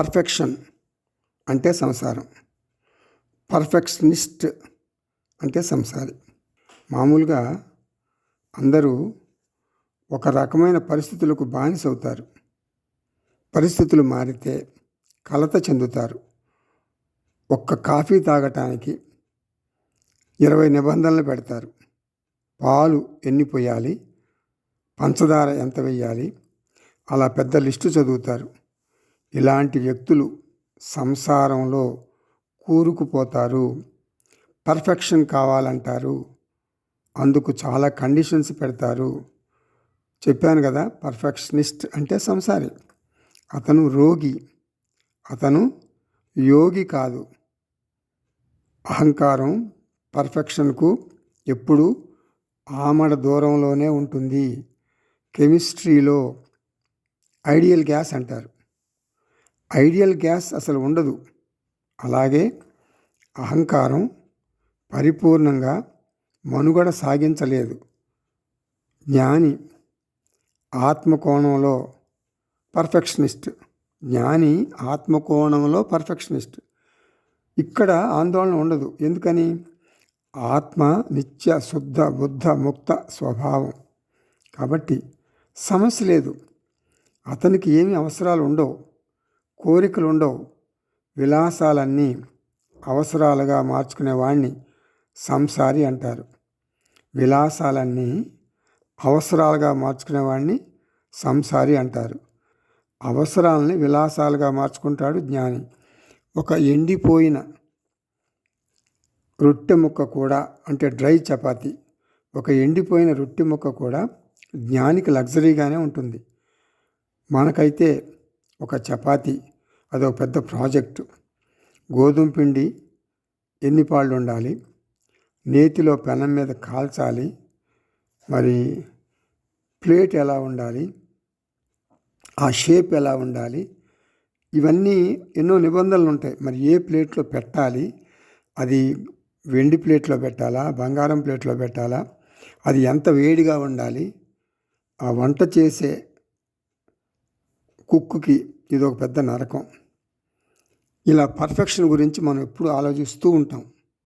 Perfection అంటే సంసారం. Perfectionist అంటే సంసారి. మామూలుగా అందరూ ఒక రకమైన పరిస్థితులకు బానిస అవుతారు పరిస్థితులు మారితే కలత చెందుతారు. ఒక్క కాఫీ తాగటానికి ఇరవై నిబంధనలు పెడతారు. పాలు ఎన్ని పోయాలి? పంచదార ఎంత వెయ్యాలి? అలా పెద్ద లిస్టు చదువుతారు. ఇలాంటి వ్యక్తులు సంసారంలో కూరుకుపోతారు. పర్ఫెక్షన్ కావాలంటారు. అందుకు చాలా కండిషన్స్ పెడతారు. చెప్పాను కదా పర్ఫెక్షనిస్ట్ అంటే సంసారి. అతను రోగి. అతను యోగి కాదు. అహంకారం పర్ఫెక్షన్కు ఎప్పుడు ఆమడ దూరంలోనే ఉంటుంది. కెమిస్ట్రీలో ఐడియల్ గ్యాస్ అంటారు. ఐడియల్ గ్యాస్ అసలు ఉండదు. అలాగే అహంకారం పరిపూర్ణంగా మనుగడ సాగించలేదు. జ్ఞాని ఆత్మకోణంలో పర్ఫెక్షనిస్ట్. జ్ఞాని ఆత్మకోణంలో పర్ఫెక్షనిస్ట్. ఇక్కడ ఆందోళన ఉండదు. ఎందుకని? ఆత్మ నిత్య శుద్ధ బుద్ధ ముక్త స్వభావం. కాబట్టి సమస్య లేదు. అతనికి ఏమి అవసరాలు ఉండవు. కోరికలు ఉండవు విలాసాలన్నీ అవసరాలుగా మార్చుకునేవాడిని సంసారి అంటారు. విలాసాలన్నీ అవసరాలుగా మార్చుకునేవాడిని సంసారి అంటారు. అవసరాలని విలాసాలుగా మార్చుకుంటాడు జ్ఞాని. ఒక ఎండిపోయిన రొట్టె ముక్క కూడా అంటే డ్రై చపాతి ఒక ఎండిపోయిన రొట్టె ముక్క కూడా జ్ఞానికి లగ్జరీగానే ఉంటుంది. మనకైతే ఒక చపాతి అదొక పెద్ద ప్రాజెక్టు. గోధుమ పిండి ఎన్ని పాళ్ళు ఉండాలి? నేతిలో పెనం మీద కాల్చాలి. మరి ప్లేట్ ఎలా ఉండాలి? ఆ షేప్ ఎలా ఉండాలి? ఇవన్నీ ఎన్నో నిబంధనలు ఉంటాయి. మరి ఏ ప్లేట్లో పెట్టాలి? అది వెండి ప్లేట్లో పెట్టాలా? బంగారం ప్లేట్లో పెట్టాలా? అది ఎంత వేడిగా ఉండాలి? ఆ వంట చేసే కుక్కుకి ఇది ఒక పెద్ద నరకం. ఇలా పర్ఫెక్షన్ గురించి మనం ఎప్పుడు ఆలోచిస్తూ ఉంటాం.